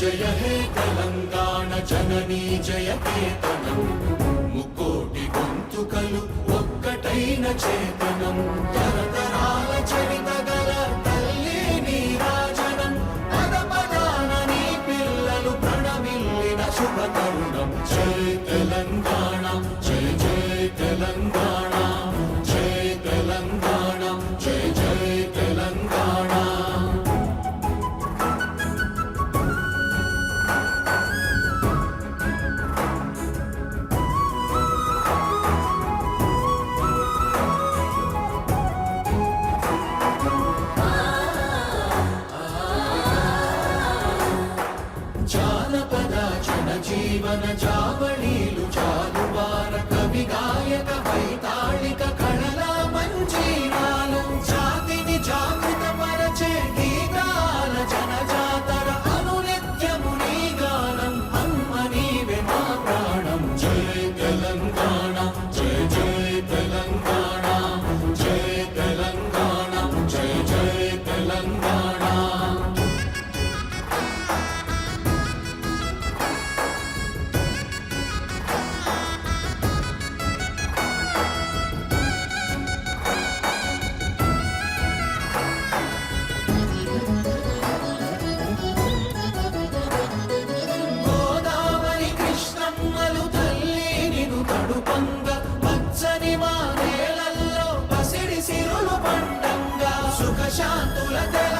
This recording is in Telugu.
జయ హే తెలంగాణ జననీ జయ కేతనం ముకోటి గొంతుకలు ఒక్కటైన చేతనం. తరతరాల చరిత గల తల్లి నీరాజనం పద పదాన నీ పిల్లలు ప్రణమిల్లిన శుభ తరుణం. జై జానపద జన జీవన జావళీలు చాలు. సుఖశాంతుల తెల